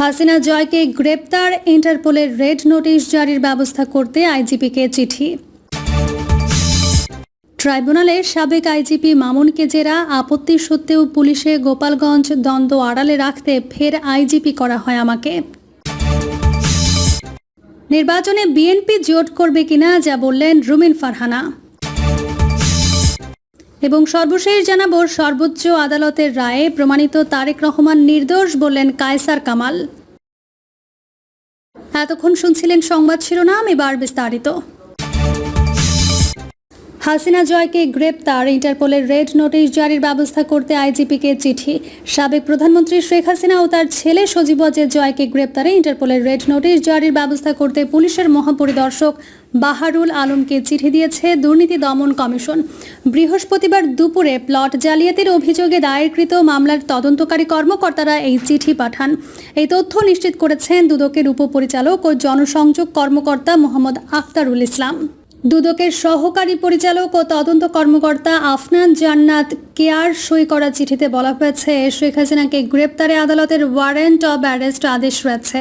হাসিনা জয়কে গ্রেপ্তার ইন্টারপোলের red notice জারির ব্যবস্থা করতে আইজিপিকে চিঠি। ট্রাইব্যুনালের সাবেক আইজিপি মামুনকে জেরা আপত্তি সত্ত্বেও পুলিশে গোপালগঞ্জ দ্বন্দ্ব আড়ালে রাখতে ফের আইজিপি করা হয় আমাকে। নির্বাচনে বিএনপি জোট করবে কিনা যা বললেন রুমিন ফারহানা। এবং সর্বশেষ জানাব, সর্বোচ্চ আদালতের রায়ে প্রমাণিত তারেক রহমান নির্দোষ বললেন কায়সার কামাল। এতক্ষণ শুনছিলেন সংবাদ শিরোনাম, এবার বিস্তারিত। হাসিনা জয়কে গ্রেপ্তার। ইন্টারপোলের রেড নোটিশ জারির ব্যবস্থা করতে আইজিপিকে চিঠি। সাবেক প্রধানমন্ত্রী শেখ হাসিনা ও তার ছেলে সজীব অজয় জয়কে গ্রেপ্তারে ইন্টারপোলের রেড নোটিশ জারির ব্যবস্থা করতে পুলিশের মহাপরিদর্শক বাহারুল আলমকে চিঠি দিয়েছে দুর্নীতি দমন কমিশন। বৃহস্পতিবার দুপুরে প্লট জালিয়াতির অভিযোগে দায়েরকৃত মামলার তদন্তকারী কর্মকর্তারা এই চিঠি পাঠান। এই তথ্য নিশ্চিত করেছেন দুদকের উপপরিচালক ও জনসংযোগ কর্মকর্তা মোহাম্মদ আখতারুল ইসলাম। দুদকের সহকারী পরিচালক ও তদন্ত কর্মকর্তা আফনান জান্নাত কেয়ার সই করা চিঠিতে বলা হয়েছে, শেখ হাসিনাকে গ্রেপ্তারে আদালতের ওয়ারেন্ট অব অ্যারেস্ট আদেশ রয়েছে।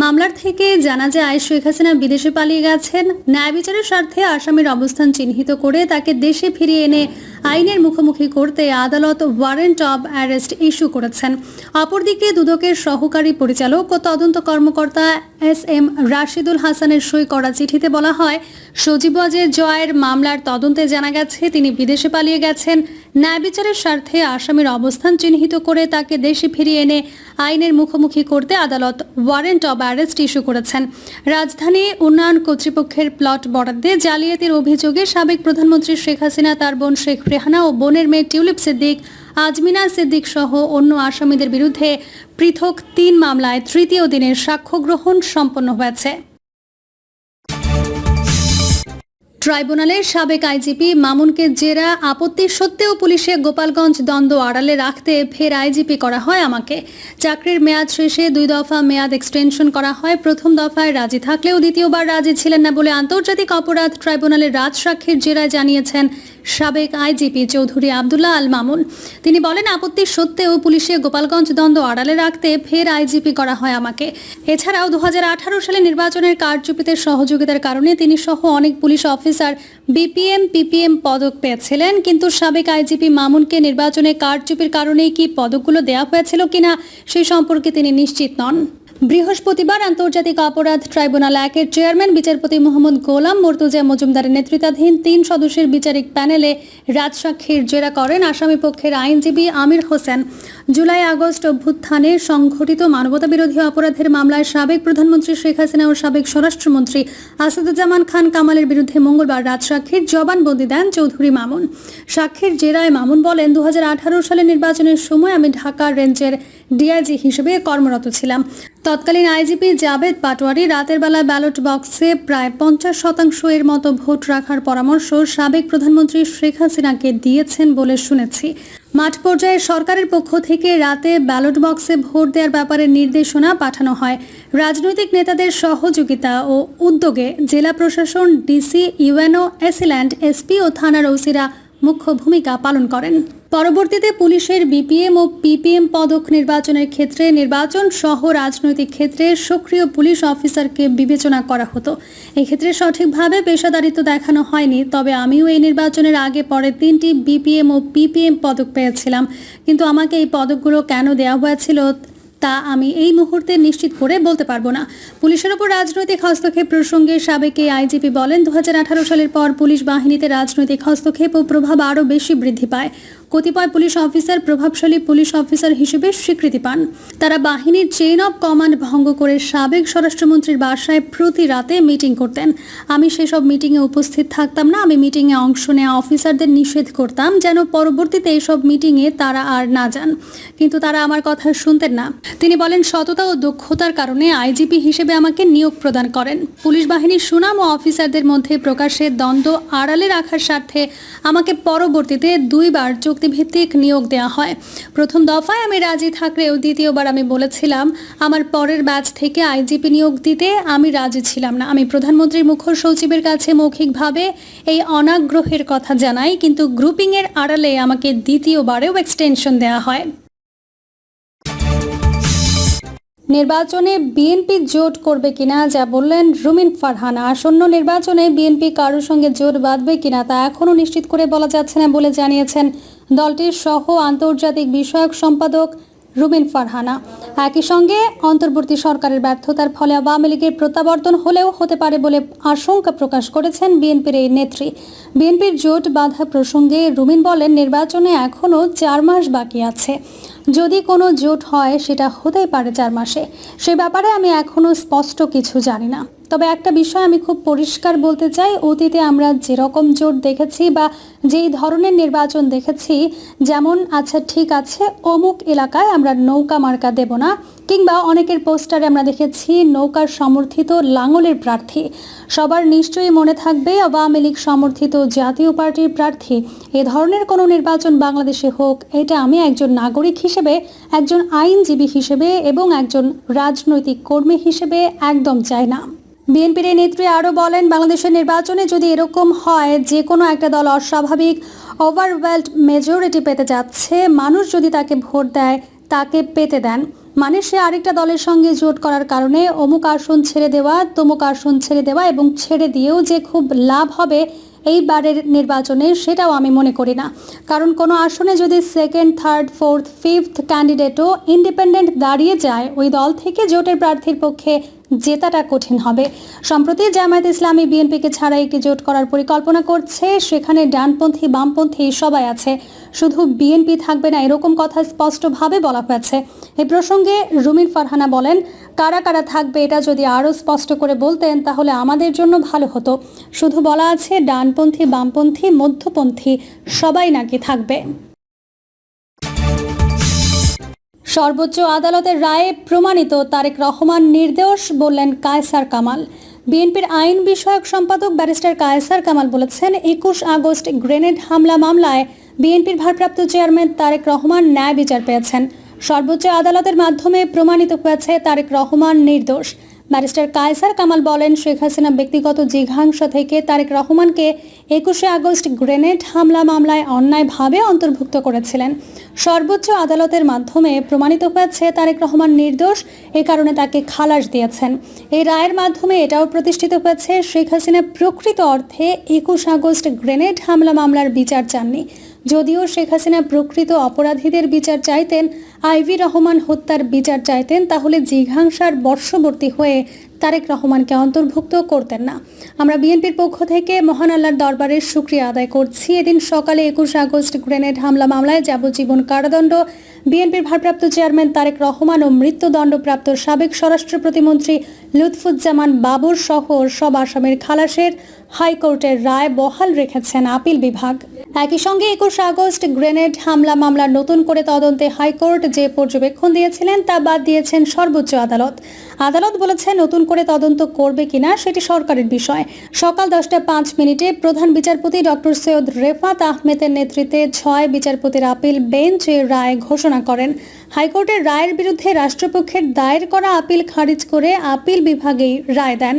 মামলার থেকে জানা যায়, শেখ হাসিনা বিদেশে পালিয়ে গেছেন। ন্যায় বিচারের স্বার্থে আসামির অবস্থান চিহ্নিত করে তাকে দেশে ফিরিয়ে এনে আইনের মুখোমুখি করতে আদালত ওয়ারেন্ট অব অ্যারেস্ট ইস্যু করেছেন। অপরদিকে দুদকের সহকারী পরিচালক ও তদন্ত কর্মকর্তা এস এম রাশিদুল হাসানের সই করা চিঠিতে বলা হয়, সজীব জয়ের মামলার তদন্তে জানা গেছে, তিনি বিদেশে পালিয়ে গেছেন। ন্যায় বিচারের স্বার্থে আসামির অবস্থান চিহ্নিত করে তাকে দেশে ফিরিয়ে এনে আইনের মুখোমুখি করতে আদালত ওয়ারেন্ট অব অ্যারেস্ট ইস্যু করেছেন। রাজধানী উন্নয়ন কর্তৃপক্ষের প্লট বরাদ্দে জালিয়াতির অভিযোগে সাবেক প্রধানমন্ত্রী শেখ হাসিনা, তার বোন শেখ রেহানা ও বোনের মেয়ে টিউলিপ সিদ্দিক, আজমিনা সিদ্দিক সহ অন্য আসামিদের বিরুদ্ধে পৃথক তিন মামলায় তৃতীয় দিনের সাক্ষ্য গ্রহণ সম্পন্ন হয়েছে। ট্রাইব্যুনালের সাবেক আইজিপি মামুনকে জেরা আপত্তি সত্ত্বেও পুলিশে গোপালগঞ্জ দ্বন্দ্ব আড়ালে রাখতে ফের আইজিপি করা হয় আমাকে। চাকরির মেয়াদ শেষে দুই দফা মেয়াদ এক্সটেনশন করা হয়। প্রথম দফায় রাজি থাকলেও দ্বিতীয়বার রাজি ছিলেন না বলে আন্তর্জাতিক অপরাধ ট্রাইব্যুনালের রাজসাক্ষীর জেরায় জানিয়েছেন সাবেক আইজিপি চৌধুরী আবদুল্লাহ আল মামুন। তিনি বলেন, আপত্তি সত্ত্বেও পুলিশে গোপালগঞ্জ দ্বন্দ্ব আড়ালে রাখতে ফের আইজিপি করা হয় আমাকে। এছাড়াও দু হাজার আঠারো সালে নির্বাচনের কারচুপিতে সহযোগিতার কারণে তিনি সহ অনেক পুলিশ অফিসার বিপিএম, পিপিএম পদক পেয়েছিলেন। কিন্তু সাবেক আইজিপি মামুনকে নির্বাচনে কারচুপির কারণেই কি পদকগুলো দেওয়া হয়েছিল কিনা, সেই সম্পর্কে তিনি নিশ্চিত নন। বৃহস্পতিবার আন্তর্জাতিক অপরাধ ট্রাইব্যুনাল একের চেয়ারম্যান বিচারপতি মোহাম্মদ গোলাম মর্তুজা মজুমদারের নেতৃত্বাধীন তিন সদস্যের বিচারিক প্যানেলে রাজসাক্ষীর জেরা করেন আসামি পক্ষের আইনজীবী আমির হোসেন। জুলাই আগস্ট অভ্যুত্থানে সংঘটিত মানবতাবিরোধী অপরাধের মামলায় সাবেক প্রধানমন্ত্রী শেখ হাসিনা ও সাবেক স্বরাষ্ট্রমন্ত্রী আসাদুজ্জামান খান কামালের বিরুদ্ধে মঙ্গলবার রাজসাক্ষীর জবানবন্দি দেন চৌধুরী মামুন। সাক্ষীর জেরায় মামুন বলেন, দুহাজার আঠারো সালে নির্বাচনের সময় আমি ঢাকা রেঞ্জের ডিআইজি হিসেবে কর্মরত ছিলাম। তৎকালীন আইজিপি জাভেদ পাটোয়ারি রাতের বেলা ব্যালট বক্সে প্রায় পঞ্চাশ শতাংশ এর মতো ভোট রাখার পরামর্শ সাবেক প্রধানমন্ত্রী শেখ হাসিনাকে দিয়েছেন বলে শুনেছি। মাঠ পর্যায়ে সরকারের পক্ষ থেকে রাতে ব্যালট বক্সে ভোট দেওয়ার ব্যাপারে নির্দেশনা পাঠানো হয়। রাজনৈতিক নেতাদের সহযোগিতা ও উদ্যোগে জেলা প্রশাসন, DC, UNO, AC land, SP ও থানার ওসিরা মুখ্য ভূমিকা পালন করেন। পরবর্তীতে পুলিশের বিপিএম ও পিপিএম পদক নির্বাচনের ক্ষেত্রে নির্বাচন সহ রাজনৈতিক ক্ষেত্রে সক্রিয় পুলিশ অফিসারকে বিবেচনা করা হতো। এক্ষেত্রে সঠিকভাবে পেশাদারিত্ব দেখানো হয়নি, তবে আমিও এই নির্বাচনের আগে পরে তিনটি বিপিএম ও পিপিএম পদক পেয়েছিলাম। কিন্তু আমাকে এই পদকগুলো কেন দেওয়া হয়েছিল তা আমি এই মুহূর্তে নিশ্চিত করে বলতে পারব না। পুলিশের ওপর রাজনৈতিক হস্তক্ষেপ প্রসঙ্গে সাবেক এই আইজিপি বলেন দু হাজার আঠারো সালের পর পুলিশ বাহিনীতে রাজনৈতিক হস্তক্ষেপ ও প্রভাব আরও বেশি বৃদ্ধি পায়। কতিপয় পুলিশ অফিসার, প্রভাবশালী পুলিশ অফিসার হিসেবে স্বীকৃতি পান। তারা বাহিনীর চেইন অব কমান্ড ভঙ্গ করে সাবেক স্বরাষ্ট্রমন্ত্রীর বাসায় প্রতি রাতে মিটিং করতেন। আমি সেসব মিটিংয়ে উপস্থিত থাকতাম না, আমি মিটিংয়ে অংশ নেওয়া অফিসারদের নিষেধ করতাম যেন পরবর্তীতে এইসব মিটিংয়ে তারা আর না যান। কিন্তু তারা আমার কথা শুনতেন না। তিনি বলেন, সততা ও দক্ষতার কারণে আইজিপি হিসেবে আমাকে নিয়োগ প্রদান করেন। পুলিশ বাহিনীর সুনাম ও অফিসারদের মধ্যে প্রকাশের দ্বন্দ্ব আড়ালে রাখার স্বার্থে আমাকে পরবর্তীতে দুইবার চুক্তিভিত্তিক নিয়োগ দেওয়া হয়। প্রথম দফায় আমি রাজি থাকলেও দ্বিতীয়বার আমি বলেছিলাম, আমার পরের ব্যাচ থেকে আইজিপি নিয়োগ দিতে আমি রাজি ছিলাম না। আমি প্রধানমন্ত্রীর মুখ্য সচিবের কাছে মৌখিকভাবে এই অনাগ্রহের কথা জানাই, কিন্তু গ্রুপিংয়ের আড়ালে আমাকে দ্বিতীয়বারেও এক্সটেনশন দেওয়া হয়। নির্বাচনে বিএনপি জোট করবে কিনা যা বললেন রুমিন ফারহানা। আসন্ন নির্বাচনে বিএনপি কারোর সঙ্গে জোট বাঁধবে কিনা তা এখনও নিশ্চিত করে বলা যাচ্ছে না বলে জানিয়েছেন দলটির সহ আন্তর্জাতিক বিষয়ক সম্পাদক রুমিন ফারহানা। একই সঙ্গে অন্তর্বর্তী সরকারের ব্যর্থতার ফলে আওয়ামী লীগের প্রত্যাবর্তন হলেও হতে পারে বলে আশঙ্কা প্রকাশ করেছেন বিএনপির এই নেত্রী। বিএনপির জোট বাধা প্রসঙ্গে রুমিন বলেন, নির্বাচনে এখনও চার মাস বাকি আছে। যদি কোনো জোট হয়, সেটা হতেই পারে চার মাসে। সে ব্যাপারে আমি এখনও স্পষ্ট কিছু জানি না। তবে একটা বিষয় আমি খুব পরিষ্কার বলতে চাই। অতীতে আমরা যেরকম জোট দেখেছি বা যেই ধরনের নির্বাচন দেখেছি, যেমন আচ্ছা ঠিক আছে, অমুক এলাকায় আমরা নৌকা মার্কা দেব না। কিংবা অনেকের পোস্টারে আমরা দেখেছি, নৌকার সমর্থিত লাঙলের প্রার্থী। সবার নিশ্চয়ই মনে থাকবে, আওয়ামী লীগ সমর্থিত জাতীয় পার্টির প্রার্থী। এ ধরনের কোনো নির্বাচন বাংলাদেশে হোক, এটা আমি একজন নাগরিক হিসেবে, একজন আইনজীবী হিসেবে এবং একজন রাজনৈতিক কর্মী হিসেবে একদম চাই না। বিএনপির নেত্রী আরও বলেন, বাংলাদেশের নির্বাচনে যদি এরকম হয়, যে কোনো একটা দল অস্বাভাবিক ওভারওয়েলড মেজরিটি পেতে যাচ্ছে। মানুষ যদি তাকে ভোট দেয়, তাকে পেতে দেন। মানে সে আরেকটা দলের সঙ্গে জোট করার কারণে অমুক আসন ছেড়ে দেওয়া, তমুক আসন ছেড়ে দেওয়া এবং ছেড়ে দিয়েও যে খুব লাভ হবে এইবারের নির্বাচনে, সেটাও আমি মনে করি না। কারণ কোনো আসনে যদি সেকেন্ড থার্ড ফোর্থ ফিফথ ক্যান্ডিডেটও ইন্ডিপেন্ডেন্ট দাঁড়িয়ে যায়, ওই দল থেকে জোটের প্রার্থীর পক্ষে জেতাটা কঠিন হবে। সম্প্রতি জামায়াত ইসলামী বিএনপিকে ছাড়া একটি জোট করার পরিকল্পনা করছে। সেখানে ডানপন্থী, বামপন্থী সবাই আছে। শুধু বিএনপি থাকবে না, এরকম কথা স্পষ্টভাবে বলা হয়েছে। এ প্রসঙ্গে রুমিন ফারহানা বলেন, কারা কারা থাকবে এটা যদি আরও স্পষ্ট করে বলতেন, তাহলে আমাদের জন্য ভালো হতো। শুধু বলা আছে, ডানপন্থী, বামপন্থী, মধ্যপন্থী সবাই নাকি থাকবে। সর্বোচ্চ আদালতের রায়ে প্রমাণিত তারেক রহমান নির্দোষ বললেন কায়সার কামাল। বিএনপির আইন বিষয়ক সম্পাদক ব্যারিস্টার কায়সার কামাল বলেছেন, একুশ আগস্ট গ্রেনেড হামলা মামলায় বিএনপির ভারপ্রাপ্ত চেয়ারম্যান তারেক রহমান ন্যায় বিচার পেয়েছেন। সর্বোচ্চ আদালতের মাধ্যমে প্রমাণিত হয়েছে তারেক রহমান নির্দোষ। ব্যারিস্টার কায়সার কামাল বলেন, শেখ হাসিনা ব্যক্তিগত জিঘাংসা থেকে তারেক রহমানকে একুশে আগস্ট গ্রেনেড হামলা মামলায় অন্যায়ভাবে অন্তর্ভুক্ত করেছিলেন। সর্বোচ্চ আদালতের মাধ্যমে প্রমাণিত হয়েছে, তারেক রহমান নির্দোষ, এ কারণে তাকে খালাস দিয়েছেন। এই রায়ের মাধ্যমে এটাও প্রতিষ্ঠিত হয়েছে, শেখ হাসিনা প্রকৃত অর্থে একুশ আগস্ট গ্রেনেড হামলা মামলার বিচার চাননি। যদিও শেখ হাসিনা প্রকৃত অপরাধীদের বিচার চাইতেন, আইভি রহমান হত্যার বিচার চাইতেন, তাহলে জিঘাংসার বর্ষবর্তী হয়ে তারেক রহমানকে অন্তর্ভুক্ত করতেন না। আমরা বিএনপির পক্ষ থেকে মহান আল্লাহর দরবারের সুক্রিয়া আদায় করছি। এদিন সকালে একুশ আগস্ট গ্রেনেড হামলা মামলায় যাবজ্জীবন কারাদণ্ড। বিএনপির ভারপ্রাপ্ত চেয়ারম্যান তারেক রহমান ও মৃত্যুদণ্ডপ্রাপ্ত সাবেক স্বরাষ্ট্র প্রতিমন্ত্রী লুৎফুজ্জামান বাবুর সহ সব আসামের খালাসের হাইকোর্টের রায় বহাল রেখেছেন আপিল বিভাগ। একই সঙ্গে একুশ আগস্ট গ্রেনেড হামলা মামলা নতুন করে তদন্তে হাইকোর্ট যে পর্যবেক্ষণ দিয়েছিলেন তা বাদ দিয়েছেন সর্বোচ্চ আদালত। আদালত বলেছে নতুন করে তদন্ত করবে কিনা সেটি সরকারের বিষয়। সকাল দশটা পাঁচ মিনিটে প্রধান বিচারপতি ডক্টর সৈয়দ রেফাত আহমেদের নেতৃত্বে ছয় বিচারপতির আপিল বেঞ্চ এর রায় ঘোষণা করেন। হাইকোর্টের রায়ের বিরুদ্ধে রাষ্ট্রপক্ষের দায়ের করা আপিল খারিজ করে আপিল বিভাগেই রায় দেন।